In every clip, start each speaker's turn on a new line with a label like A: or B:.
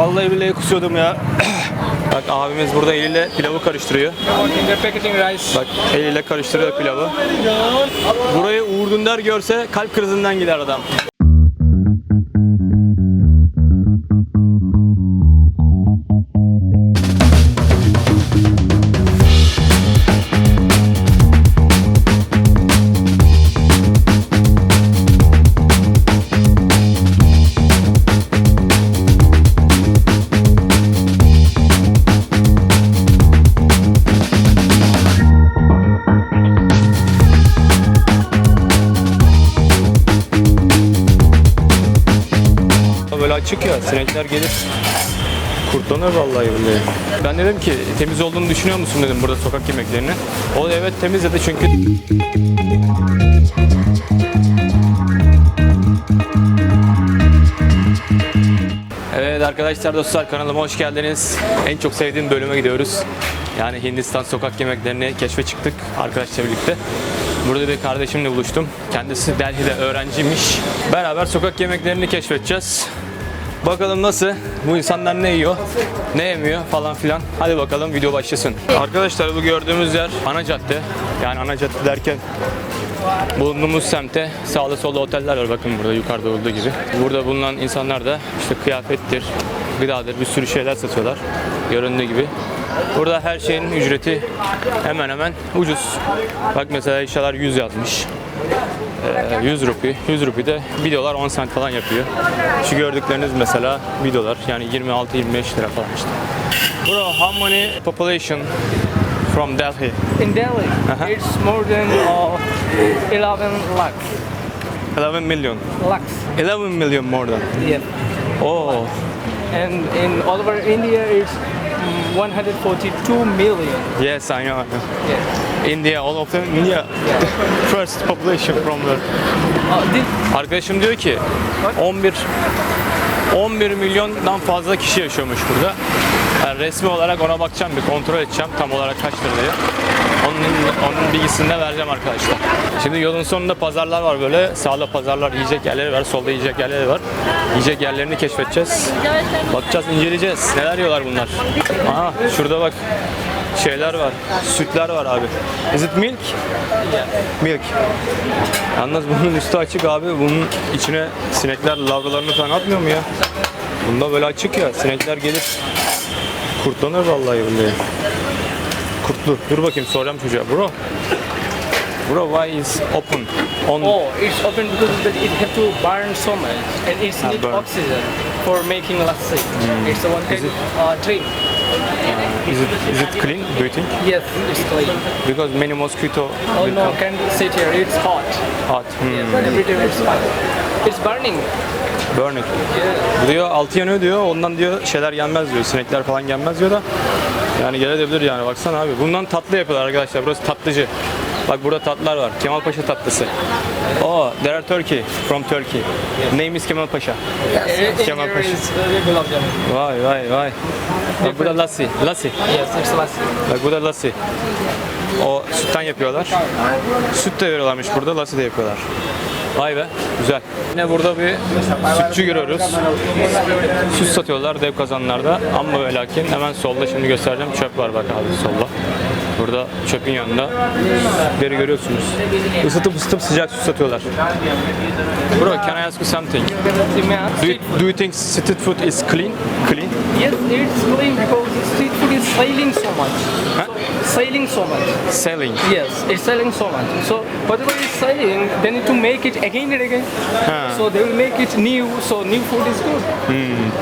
A: Vallahi billahi kusuyordum ya. Bak abimiz burada eliyle pilavı karıştırıyor. Bak eliyle karıştırıyor pilavı. Burayı Uğur Dündar görse kalp krizinden gider adam. Açık ya sinekler gelir. Kurtlanır vallahi billahi. Ben dedim ki temiz olduğunu düşünüyor musun dedim burada sokak yemeklerini. O da evet temiz dedi çünkü Evet arkadaşlar dostlar kanalıma hoş geldiniz. En çok sevdiğim bölüme gidiyoruz. Yani Hindistan sokak yemeklerini keşfe çıktık arkadaşlarla birlikte. Burada bir kardeşimle buluştum. Kendisi Delhi'de öğrenciymiş. Beraber sokak yemeklerini keşfedeceğiz. Bakalım nasıl? Bu insanlar ne yiyor? Ne yemiyor falan filan. Hadi bakalım video başlasın. Arkadaşlar bu gördüğümüz yer ana cadde. Yani ana cadde derken bulunduğumuz semte sağda solda oteller var bakın burada yukarıda olduğu gibi. Burada bulunan insanlar da işte kıyafettir, gıdadır bir sürü şeyler satıyorlar. Göründüğü gibi. Burada her şeyin ücreti hemen hemen ucuz. Bak mesela eşyalar 100 yazmış. Ee, 100 rupi. 100 rupi de 1 dolar 10 cent falan yapıyor. Şu gördükleriniz mesela 1 dolar yani 26-25 lira falan işte. Bro, how many population from Delhi?
B: In Delhi,
A: Uh-huh.
B: it's more than uh, 11 lakhs.
A: 11 million.
B: Lakhs,
A: 11 million more than.
B: yeah.
A: Oh,
B: And in all over India, it's 142 million.
A: yes, I know. I know.
B: Yeah.
A: India, all of them, India. First population from the...
B: Uh, this,
A: Arkadaşım diyor ki 11 11 milyondan fazla kişi yaşıyormuş burada. Yani resmi olarak ona bakacağım bir kontrol edeceğim tam olarak kaçtır diye. Onun, onun bilgisini de vereceğim arkadaşlar. Şimdi yolun sonunda pazarlar var böyle. Sağda pazarlar, yiyecek yerleri var. Solda yiyecek yerleri var. Yiyecek yerlerini keşfedeceğiz. Bakacağız, inceleyeceğiz. Neler yiyorlar bunlar? Aha şurada bak şeyler var. Sütler var abi. Is it milk? Milk. Yalnız bunun üstü açık abi. Bunun içine sinekler lavralarını falan atmıyor mu ya? Bunda böyle açık ya. Sinekler gelir. Kurtlanır vallahi billahi. Kurtlu. Dur bakayım soracağım çocuğa. Bro. Bro why is open? On
B: oh, it's open because it have to burn so much, and it's need
A: burn.
B: oxygen for making lassi. It's a one kind uh, drink.
A: is it is it clean? Do you think?
B: Yes, it's clean.
A: Because many mosquito
B: Oh no,
A: come
B: can sit here. It's hot.
A: hot. Hmm.
B: Yes, every time it's hot. It's burning.
A: Burning.
B: Yeah.
A: Diyor altı yanıyor diyor. Ondan diyor şeyler gelmez diyor. Sinekler falan gelmez diyor da. Yani gelebilir yani baksana abi. Bundan tatlı yapıyorlar arkadaşlar. Burası tatlıcı. Bak burada tatlılar var. Kemal Paşa tatlısı. Oh, there are Turkey. From Turkey. Name is Kemal Paşa. Kemal
B: Here
A: Paşa. Vay vay vay. Bak bu da lassi. Lassi.
B: Yes, it's lassi.
A: Bak bu da lassi. O sütten yapıyorlar. Süt de veriyorlarmış burada, lassi de yapıyorlar. Vay be, güzel. Yine burada bir sütçü görüyoruz. Süt satıyorlar dev kazanlarda. Ama ve lakin hemen solda şimdi göstereceğim çöp var bak abi solda. Burada çöpün yanında sütleri görüyorsunuz. Isıtıp ısıtıp sıcak süt satıyorlar. Bro, can I ask you something? Do you, do you think street food is clean? Clean?
B: Yes, it's clean because street food is selling so much.
A: Huh?
B: So, selling so much.
A: Selling.
B: Yes, it's selling so much. So whatever is selling, they need to make it again and again.
A: Huh.
B: So they will make it new. So new food is good.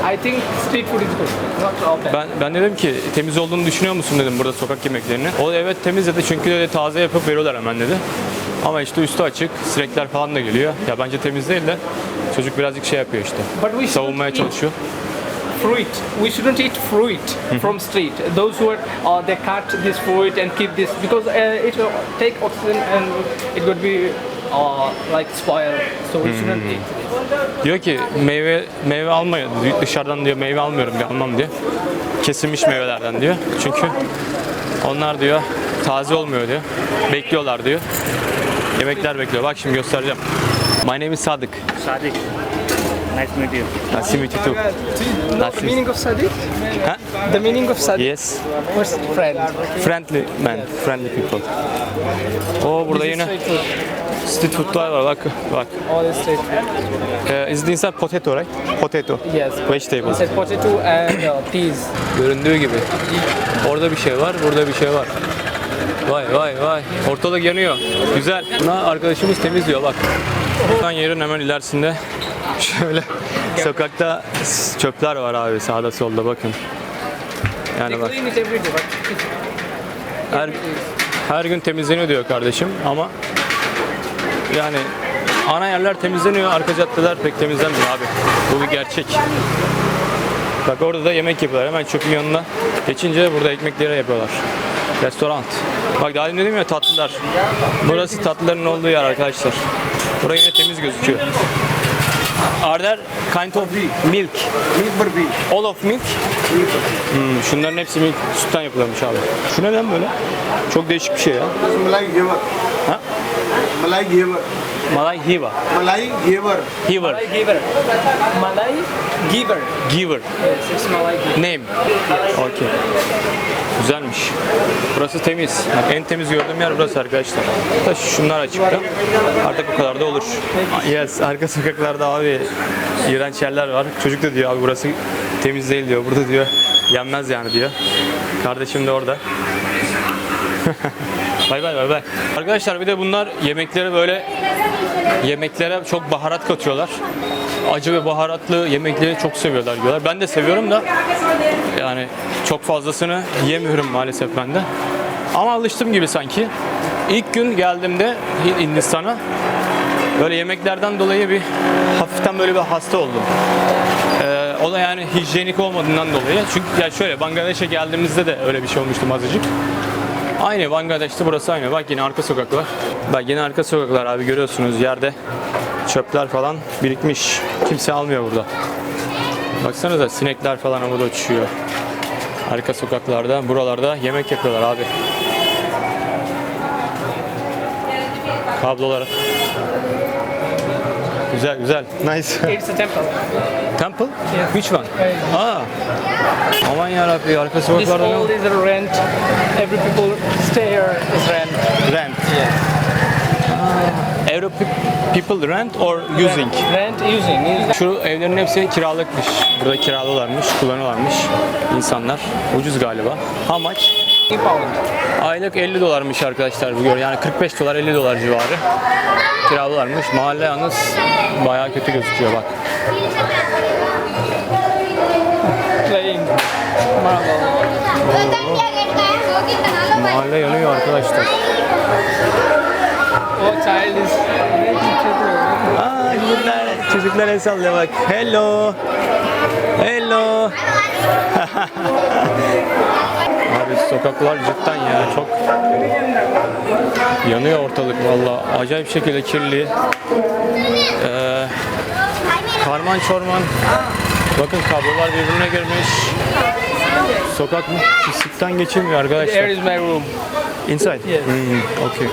B: I think street food is good. Not all bad.
A: Ben, ben dedim ki temiz olduğunu düşünüyor musun dedim burada sokak yemeklerini. O evet temiz dedi çünkü dedi taze yapıp veriyorlar hemen dedi. Ama işte üstü açık, sinekler falan da geliyor. Ya bence temiz değil de çocuk birazcık şey yapıyor işte. Savunmaya çalışıyor.
B: Fruit. We shouldn't eat fruit from street. Those who are uh, they cut this fruit and keep this because uh, it will take oxygen and it would be uh, like spoil. So we shouldn't eat this.
A: Diyor ki meyve meyve almayın dışarıdan diyor meyve almıyorum diyor almam diyor. Kesilmiş meyvelerden diyor. Çünkü onlar diyor taze olmuyor diyor. Bekliyorlar diyor. Yemekler bekliyor. Bak şimdi göstereceğim. My name is Sadık.
C: Sadik. Nice to meet you.
A: Nice to meet you too. Nice.
B: the meaning of Sadiq?
A: Huh?
B: The meaning of Sadiq?
A: Yes.
B: What's friend?
A: Friendly man, friendly people. O burada
B: This is
A: yine
B: street food.
A: street food'lar var bak bak.
B: All is street food.
A: Uh, is inside potato right? Potato.
B: Yes.
A: Vegetable.
B: It's potato and uh, peas.
A: Göründüğü gibi. Orada bir şey var, burada bir şey var. Vay vay vay. Ortalık yanıyor. Güzel. Buna arkadaşımız temizliyor bak. Buradan yerin hemen ilerisinde şöyle sokakta çöpler var abi sağda solda bakın. Yani bak her, her gün temizleniyor diyor kardeşim ama yani ana yerler temizleniyor, arka caddeler pek temizlenmiyor abi. Bu bir gerçek. Bak orada da yemek yapıyorlar. Hemen çöpün yanına geçince burada ekmekleri yapıyorlar. Restoran. Bak daha dedim ya tatlılar. Burası tatlıların olduğu yer arkadaşlar. Burası yine temiz gözüküyor. Are there kind of milk? All of milk? Hmm, şunların hepsi milk, sütten yapılıyormuş abi. Şu neden böyle? Çok değişik bir şey ya.
D: Malai giver.
A: Ha?
D: Malai giver.
A: Malay hiva.
D: Malai giver.
A: Hiver.
B: Malay giver. Malay giver.
A: Giver.
B: Yes, it's Malay giver.
A: Name. Okay. Güzelmiş. Burası temiz. Bak, en temiz gördüğüm yer burası arkadaşlar. Da şunlar açıkta. Artık o kadar da olur. Yes, arka sokaklarda abi iğrenç yerler var. Çocuk da diyor abi burası temiz değil diyor. Burada diyor yenmez yani diyor. Kardeşim de orada. bay bay bay bay. Arkadaşlar bir de bunlar yemekleri böyle yemeklere çok baharat katıyorlar. Acı ve baharatlı yemekleri çok seviyorlar diyorlar. Ben de seviyorum da yani çok fazlasını yiyemiyorum maalesef ben de. Ama alıştım gibi sanki. İlk gün geldiğimde Hin- Hindistan'a böyle yemeklerden dolayı bir hafiften böyle bir hasta oldum. Ee, o da yani hijyenik olmadığından dolayı. Çünkü ya şöyle Bangladeş'e geldiğimizde de öyle bir şey olmuştu azıcık. Aynı Bangladeş'te burası aynı. Bak yine arka sokaklar. Bak yine arka sokaklar abi görüyorsunuz yerde çöpler falan birikmiş. Kimse almıyor burada. Baksanıza sinekler falan havada uçuşuyor. Arka sokaklarda, buralarda yemek yapıyorlar abi. Kablolar. Güzel güzel. Nice.
B: It's a temple.
A: Temple? Which one? Aa. Aman yarabbi arka
B: This
A: sokaklarda ne?
B: all is a rent. Every people stay here is rent.
A: Rent. Every pe- people rent or using?
B: Rent using. using.
A: Şu evlerin hepsi kiralıkmış. Burada kiralıyorlarmış, kullanıyorlarmış insanlar. Ucuz galiba. How much?
B: pound.
A: Aylık 50 dolarmış arkadaşlar bu. Yani 45 dolar 50 dolar civarı. Kiralıyorlarmış. Mahalle yalnız bayağı kötü gözüküyor bak.
B: Marble.
A: Mahalle yanıyor arkadaşlar.
B: Oh, child is
A: Aa çocuklar, çocuklar el sallıyor bak. Hello. Hello. Abi sokaklar cidden ya çok yanıyor ortalık valla. Acayip şekilde kirli. Ee, karman çorman. Bakın kablolar birbirine girmiş. Sokak mı? Pislikten geçilmiyor arkadaşlar.
B: Here is my room.
A: Inside?
B: Yes.
A: Hmm, okay.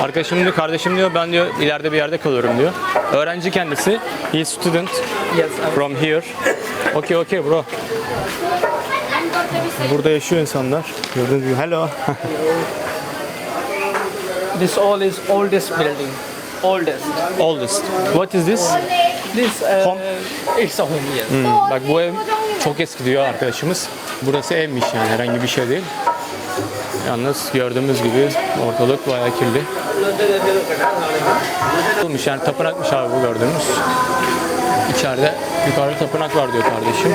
A: Arkadaşım diyor, kardeşim diyor, ben diyor ileride bir yerde kalıyorum diyor. Öğrenci kendisi. He student
B: Yes.
A: From here. Okay, okay bro. Burada yaşıyor insanlar. Gördüğünüz gibi. Hello.
B: This all is oldest building. Oldest.
A: Oldest. What is this?
B: This uh,
A: Home?
B: it's a home. Yes.
A: Bak bu ev çok eski diyor arkadaşımız. Burası evmiş yani herhangi bir şey değil. Yalnız gördüğümüz gibi ortalık bayağı kirli. Olmuş yani tapınakmış abi bu gördüğümüz. İçeride yukarıda tapınak var diyor kardeşim.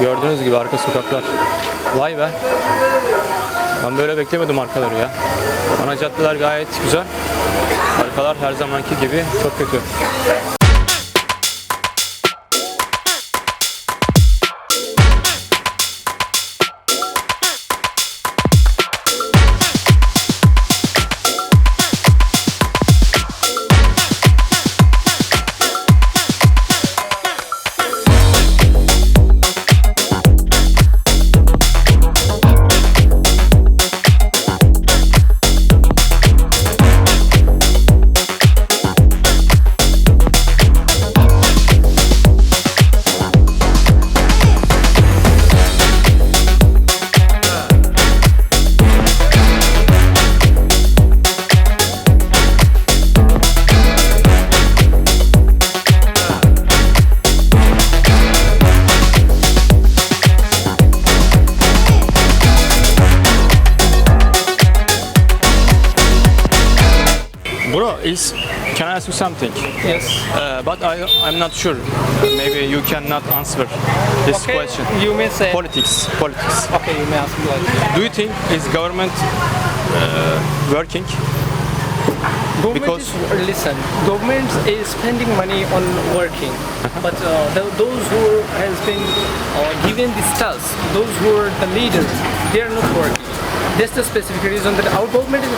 A: Gördüğünüz gibi arka sokaklar. Vay be. Ben böyle beklemedim arkaları ya. Ana caddeler gayet güzel. Arkalar her zamanki gibi çok kötü. Something?
B: Yes.
A: Uh, but I, I'm not sure. Maybe you cannot answer this
B: Okay,
A: question.
B: you may say.
A: Politics, politics.
B: Okay, you may ask me like.
A: Do you think is government uh, working?
B: Government
A: Because-
B: is, listen, government is spending money on working,
A: Uh-huh.
B: but uh, the, those who has been uh, given this task, those who are the leaders, they are not working. That's the specific reason that our government is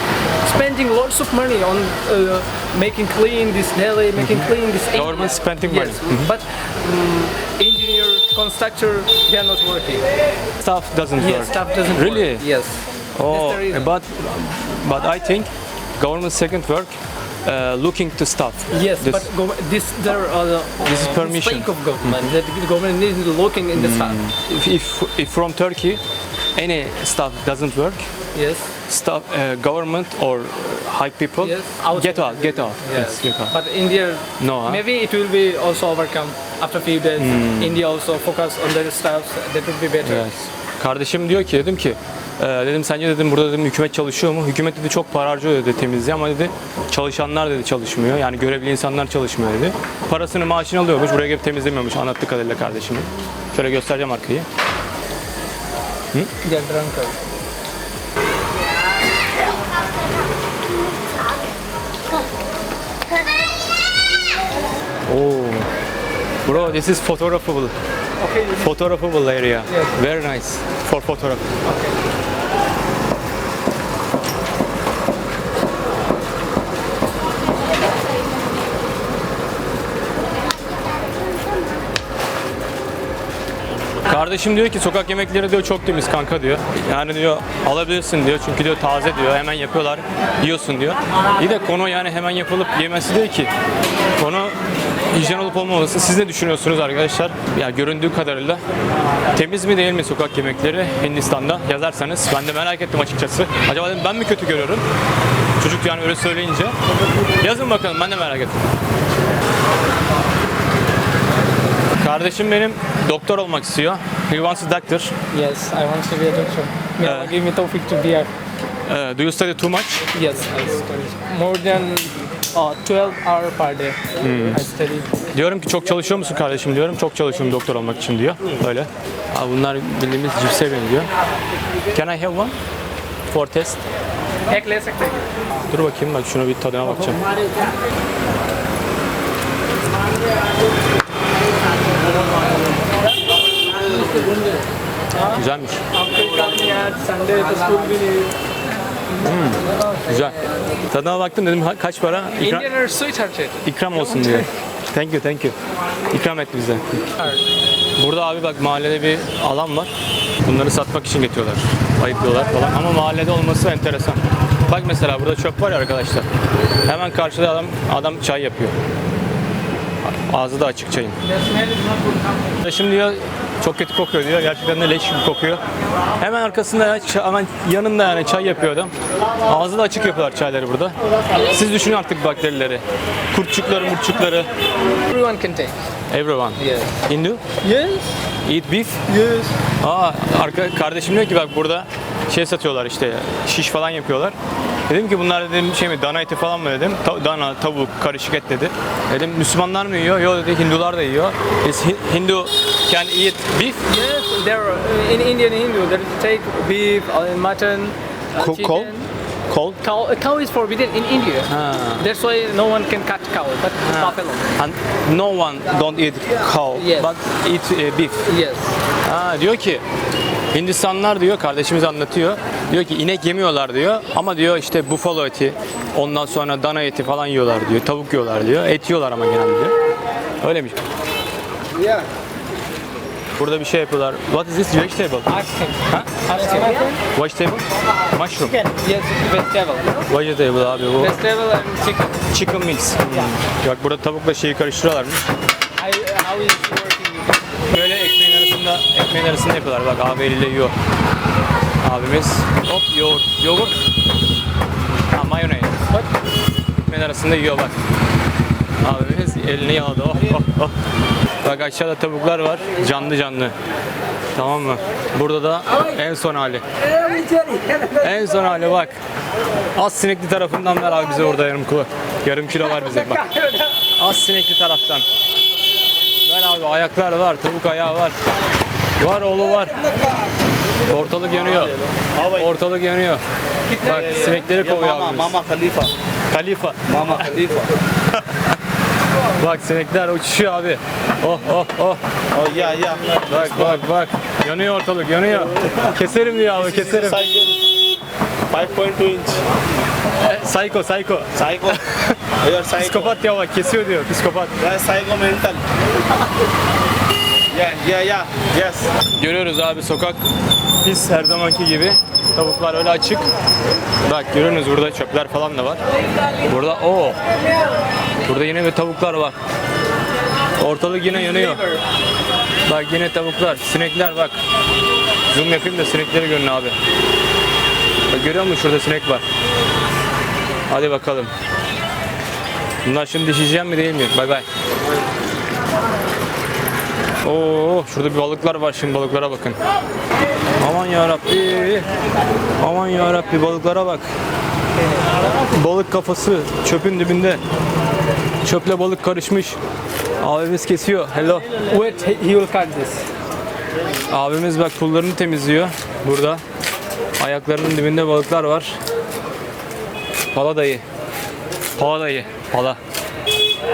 B: spending lots of money on uh, making clean this Delhi, making clean this area.
A: Mm-hmm. Government spending money. Mm-hmm.
B: but um, engineer, constructor, they are not working.
A: Stuff doesn't
B: Yes,
A: work.
B: stuff doesn't
A: Really?
B: work. Yes.
A: Oh,
B: That's the reason.
A: but but I think government second work uh, looking to stuff.
B: Yes,
A: This-
B: but this there are uh,
A: This is permission.
B: of government. That the government is looking in the sun.
A: if, if if from Turkey any stuff doesn't work,
B: Yes.
A: stuff uh, government or high people
B: Yes.
A: get out, get out.
B: Yes.
A: get out.
B: But India,
A: No, huh?
B: maybe it will be also overcome after few days.
A: Hmm.
B: India also focus on their stuff. That would be better.
A: Evet. Kardeşim diyor ki dedim ki e, dedim sence dedim burada dedim hükümet çalışıyor mu? Hükümet dedi çok para harcıyor dedi temizliğe ama dedi çalışanlar dedi çalışmıyor. Yani görevli insanlar çalışmıyor dedi. Parasını maaşını alıyormuş buraya gelip temizlemiyormuş anlattığı kadarıyla kardeşim. Şöyle göstereceğim arkayı.
B: They are drunkard.
A: Oo. Bro this is photographable.
B: Okay.
A: Photographable area.
B: Yes.
A: Very nice for photograph. Kardeşim diyor ki sokak yemekleri diyor çok temiz kanka diyor. Yani diyor alabilirsin diyor çünkü diyor taze diyor hemen yapıyorlar yiyorsun diyor. İyi de konu yani hemen yapılıp yemesi değil ki. Konu hijyen olup olmaması. Siz ne düşünüyorsunuz arkadaşlar? Ya göründüğü kadarıyla temiz mi değil mi sokak yemekleri Hindistan'da yazarsanız ben de merak ettim açıkçası. Acaba ben mi kötü görüyorum? Çocuk yani öyle söyleyince. Yazın bakalım ben de merak ettim. Kardeşim benim doktor olmak istiyor. He wants a doctor.
B: Yes, I want to be a doctor. May Allah
A: Uh,
B: give me tawfiq to be a.
A: Uh, do you study too much?
B: Yes, I study more than uh, 12 hour per day.
A: Hmm.
B: I study.
A: Diyorum ki çok çalışıyor musun kardeşim diyorum. Çok çalışıyorum doktor olmak için diyor. Öyle. Aa, bunlar bildiğimiz cipse benziyor. Can I have one? For test. Dur bakayım bak şuna bir tadına bakacağım. Güzelmiş.
B: Hmm,
A: güzel. Tadına baktım dedim kaç para? İkram, ikram olsun diye. Thank you, thank you. İkram etti bize. Burada abi bak mahallede bir alan var. Bunları satmak için getiriyorlar. Ayıklıyorlar falan. Ama mahallede olması enteresan. Bak mesela burada çöp var ya arkadaşlar. Hemen karşıda adam, adam çay yapıyor. Ağzı da açık çayın. Şimdi diyor çok kötü kokuyor diyor. Gerçekten de leş gibi kokuyor. Hemen arkasında hemen yanında yani çay yapıyor adam. Ağzı da açık yapıyorlar çayları burada. Siz düşünün artık bakterileri. Kurtçukları, murtçukları.
B: Everyone can take.
A: Everyone.
B: Yes.
A: Hindu?
B: Yes.
A: Eat beef?
B: Yes.
A: Aa, arka, kardeşim diyor ki bak burada şey satıyorlar işte şiş falan yapıyorlar. Dedim ki bunlar dedim şey mi dana eti falan mı dedim. Ta- dana, tavuk, karışık et dedi. Dedim Müslümanlar mı yiyor? Yok dedi Hindular da yiyor. Hi- Hindu can eat beef?
B: Yes, there are, uh, in Indian Hindu, they take beef, uh, mutton, uh, chicken.
A: cold? Cold?
B: Cow, a cow is forbidden in India.
A: Ha.
B: That's why no one can cut cow, but buffalo.
A: And no one don't eat cow
B: Yes.
A: but eat uh, beef.
B: Yes.
A: Ha, diyor ki Hindistanlar diyor kardeşimiz anlatıyor. Diyor ki inek yemiyorlar diyor ama diyor işte buffalo eti ondan sonra dana eti falan yiyorlar diyor. Tavuk yiyorlar diyor. Et yiyorlar ama genelde diyor. Öyleymiş.
D: Yeah.
A: Burada bir şey yapıyorlar. What is this vegetable?
B: Asking.
A: Ha?
B: Asking.
A: Vegetable? Mushroom.
B: Yes, it's vegetable.
A: Vegetable abi bu.
B: Vegetable and chicken.
A: Chicken mix. Hmm. Bak burada tavukla şeyi karıştırıyorlarmış.
B: How is it working?
A: Böyle ekmeğin arasında ekmeğin arasında yapıyorlar. Bak abi eliyle yiyor. Abimiz hop yoğurt. Yoğurt. Ha mayonez. Bak. Ekmeğin arasında yiyor bak. Abimiz elini yaladı. Oh, oh, oh. Bak aşağıda tavuklar var. Canlı canlı. Tamam mı? Burada da en son hali. En son hali bak. Az sinekli tarafından ver abi bize orada yarım kulu. Yarım kilo var bize bak. Az sinekli taraftan. Ver abi ayaklar var, tavuk ayağı var. Var oğlu var. Ortalık yanıyor. Ortalık yanıyor. Bak sinekleri kovuyor abimiz.
C: Mama Khalifa.
A: Kalifa.
C: Mama Khalifa.
A: Bak sinekler uçuşuyor abi. Oh oh oh.
C: Oh yeah, yeah.
A: Bak bak bak. Yanıyor ortalık yanıyor. Keserim diyor abi keserim.
C: Size 5.2 inch.
A: Psycho psycho.
C: Psycho.
A: Psikopat diyor bak kesiyor diyor psikopat.
C: You're psycho mental. Yeah, yeah, yeah. Yes.
A: Görüyoruz abi sokak pis her zamanki gibi. Tavuklar öyle açık. Bak görüyorsunuz burada çöpler falan da var. Burada o. Burada yine bir tavuklar var. Ortalık yine yanıyor. Bak yine tavuklar, sinekler bak. Zoom yapayım da sinekleri görün abi. Bak görüyor musun şurada sinek var. Hadi bakalım. Bunlar şimdi dişeceğim mi değil mi? Bay bay. Oo, şurada bir balıklar var şimdi balıklara bakın. Aman ya Rabbi. Aman ya Rabbi balıklara bak. Balık kafası çöpün dibinde. Çöple balık karışmış. Abimiz kesiyor. Hello.
B: Wait, he will cut this.
A: Abimiz bak pullarını temizliyor burada. Ayaklarının dibinde balıklar var. Pala dayı. Pala dayı. Pala.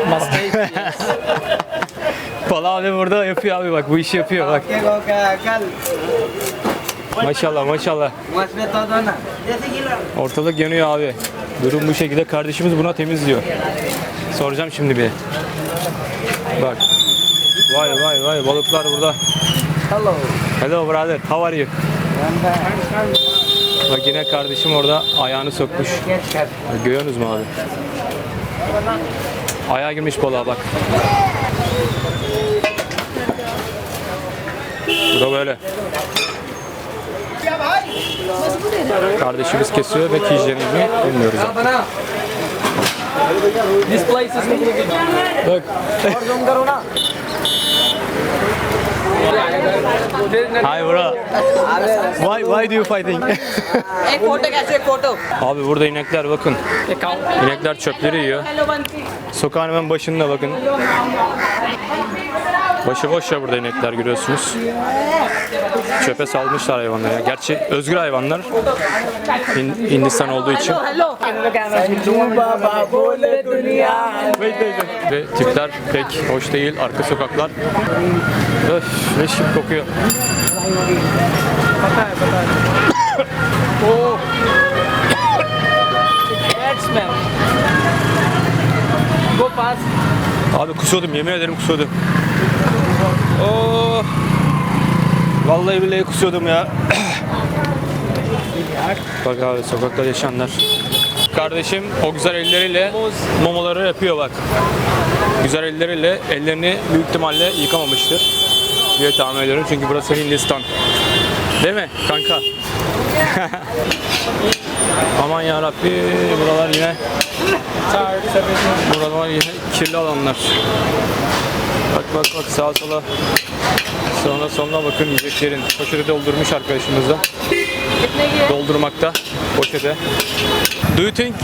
B: Mustache.
A: Pala abi burada yapıyor abi bak bu işi yapıyor bak. Maşallah maşallah. Ortalık yanıyor abi. Durum bu şekilde. Kardeşimiz buna temizliyor. Soracağım şimdi bir. Bak. Vay vay vay balıklar burada.
B: Hello.
A: Hello brother. How are you? Bak yine kardeşim orada ayağını sokmuş. Görüyorsunuz mu abi? Ayağa girmiş balığa bak. Bu da böyle. Kardeşimiz kesiyor ve hijyenini bilmiyoruz.
B: This place is
A: Bak. Hi bro. Why why do you fighting?
E: Ek photo kaç ek photo.
A: Abi burada inekler bakın. İnekler çöpleri yiyor. Sokağın hemen başında bakın. Başı boş ya burada inekler görüyorsunuz. Çöpe salmışlar hayvanları. ya. Gerçi özgür hayvanlar. Hin- Hindistan olduğu için. Ve tipler pek hoş değil. Arka sokaklar. Öf ne şık kokuyor.
B: Oh.
A: Abi kusuyordum yemin ederim kusuyordum. Oh. Vallahi billahi kusuyordum ya. bak abi sokakta yaşayanlar. Kardeşim o güzel elleriyle momoları yapıyor bak. Güzel elleriyle ellerini büyük ihtimalle yıkamamıştır diye tahmin ediyorum çünkü burası Hindistan. Değil mi kanka? Aman ya Rabbi buralar yine buralar yine kirli alanlar. Bak bak bak sağa sola Sonra sonuna bakın yiyeceklerin poşete doldurmuş arkadaşımız da. Doldurmakta poşete. Do you think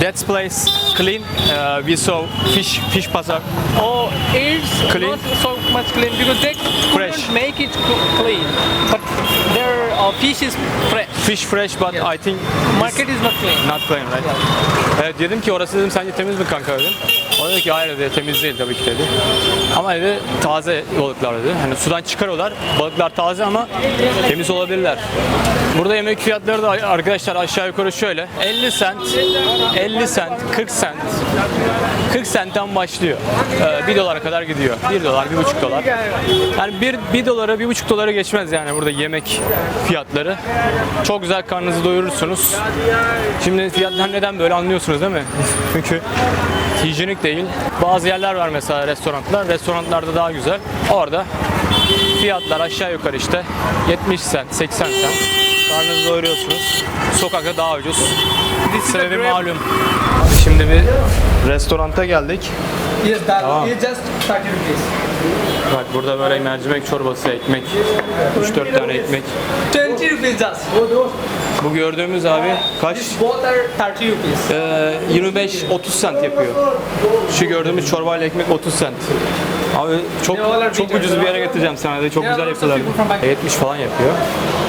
A: that place clean? Uh, we saw fish fish pazar.
B: Oh, it's
A: Clean?
B: not so much clean because they
A: Fresh.
B: couldn't make it clean. But their uh, fish is fresh.
A: Fish fresh but I think
B: Market is not clean.
A: not clean right? Evet dedim ki orası dedim sence temiz mi kanka dedim. O dedi ki hayır dedi temiz değil tabii ki dedi. Ama dedi taze balıklar dedi. Hani sudan çıkarıyorlar. Balıklar taze ama temiz olabilirler. Burada yemek fiyatları da arkadaşlar aşağı yukarı şöyle. 50 cent, 50 cent, 40 cent. 40 centten başlıyor. Ee, 1 dolara kadar gidiyor. 1 dolar, 1,5 dolar. Yani 1, 1 dolara, 1,5 dolara geçmez yani burada yemek fiyatları. Çok güzel karnınızı doyurursunuz. Şimdi fiyatlar neden böyle anlıyorsunuz değil mi? Çünkü hijyenik değil. Bazı yerler var mesela restoranlar. Restoranlarda daha güzel. Orada fiyatlar aşağı yukarı işte 70 cent, 80 cent. Karnınızı doyuruyorsunuz. Sokakta daha ucuz. Sebebi malum. Şimdi bir restoranta geldik.
B: Yes, that
A: Tamam.
B: is just 30 rupees.
A: Bak burada böyle mercimek çorbası, ekmek, 3-4 tane ekmek.
B: 20 rupees just.
A: Bu gördüğümüz abi kaç?
B: Both are 30 rupees.
A: Ee, 25-30 cent yapıyor. Şu gördüğümüz çorbayla ekmek 30 cent. Abi çok çok ucuz bir yere getireceğim sana da çok güzel yapıyorlar. 70 falan yapıyor.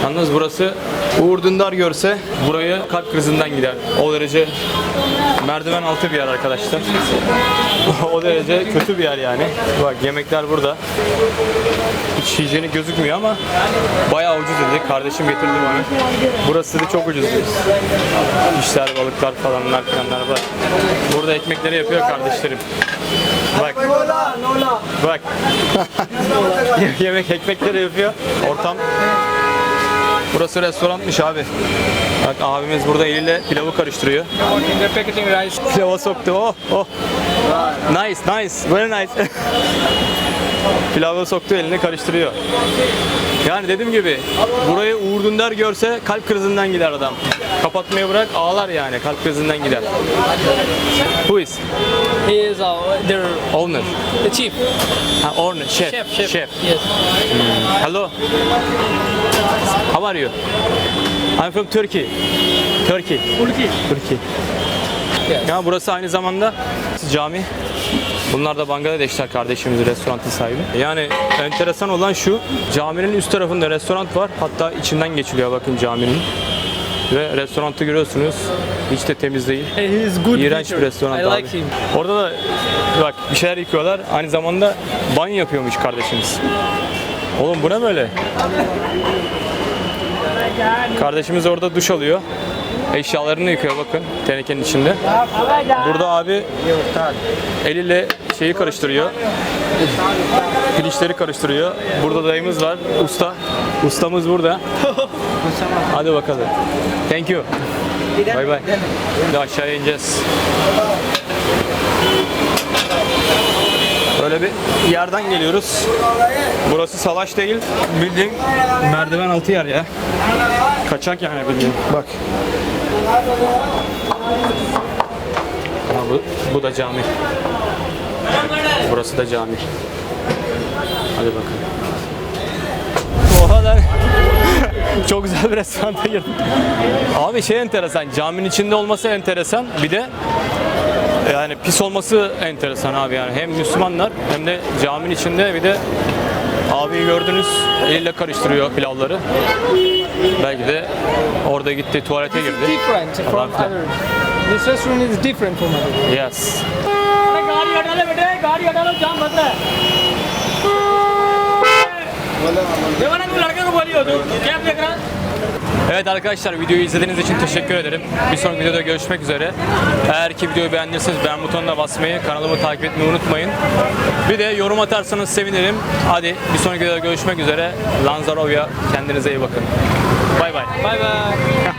A: Yalnız burası Uğur Dündar görse burayı kalp krizinden gider. O derece merdiven altı bir yer arkadaşlar. o derece kötü bir yer yani. Bak yemekler burada. Hiç gözükmüyor ama bayağı ucuz dedi. Kardeşim getirdi bana. Burası da çok ucuz. İşler, balıklar falanlar filanlar var. Burada ekmekleri yapıyor kardeşlerim. Bak. Bak. Yemek ekmekleri yapıyor. Ortam. Burası restoranmış abi. Bak abimiz burada eliyle pilavı karıştırıyor. Pilava soktu. Oh, oh. Nice, nice. Very nice. Pilavı soktu eline karıştırıyor. Yani dediğim gibi burayı Uğur Dündar görse kalp krizinden gider adam. Kapatmayı bırak ağlar yani kalp krizinden gider. Who is?
B: He is their
A: Owner.
B: the chief.
A: Ha, owner, chef.
B: Chef, chef. Yes.
A: Hello. How are you? I'm from Turkey. Turkey.
B: Turkey.
A: Turkey. Ya burası aynı zamanda cami. Bunlar da Bangladeşler kardeşimiz restoranın sahibi. Yani enteresan olan şu, caminin üst tarafında restoran var. Hatta içinden geçiliyor bakın caminin. Ve restoranı görüyorsunuz. Hiç de temiz değil.
B: He is good.
A: İğrenç bir restoran
B: I
A: abi.
B: like him.
A: Orada da bak bir şeyler yıkıyorlar. Aynı zamanda banyo yapıyormuş kardeşimiz. Oğlum bu ne böyle? Kardeşimiz orada duş alıyor. Eşyalarını yıkıyor bakın tenekenin içinde. Burada abi eliyle şeyi karıştırıyor. Pirinçleri karıştırıyor. Burada dayımız var. Usta. Ustamız burada. Hadi bakalım. Thank you. Bay bay. Şimdi aşağıya ineceğiz. Böyle bir yerden geliyoruz. Burası salaş değil. Bildiğin merdiven altı yer ya. Kaçak yani bildiğin. Bak. Ha, bu, bu da cami. Burası da cami. Hadi bakalım. Oha lan. Çok güzel bir restoranta girdim. Abi şey enteresan, caminin içinde olması enteresan. Bir de yani pis olması enteresan abi yani. Hem Müslümanlar hem de caminin içinde bir de abi gördünüz eliyle karıştırıyor pilavları. Belki de orada gitti tuvalete girdi.
B: Different from other. This restaurant is different from other.
A: Yes.
F: गाड़ी हटा ले बेटे गाड़ी हटा लो जाम फंस रहा है देवानंद तू लड़के को बोलियो तू क्या देख रहा है
A: Evet arkadaşlar videoyu izlediğiniz için teşekkür ederim. Bir sonraki videoda görüşmek üzere. Eğer ki videoyu beğendiyseniz beğen butonuna basmayı, kanalımı takip etmeyi unutmayın. Bir de yorum atarsanız sevinirim. Hadi bir sonraki videoda görüşmek üzere. Lanzarovya kendinize iyi bakın. Bay bay.
B: Bye bye.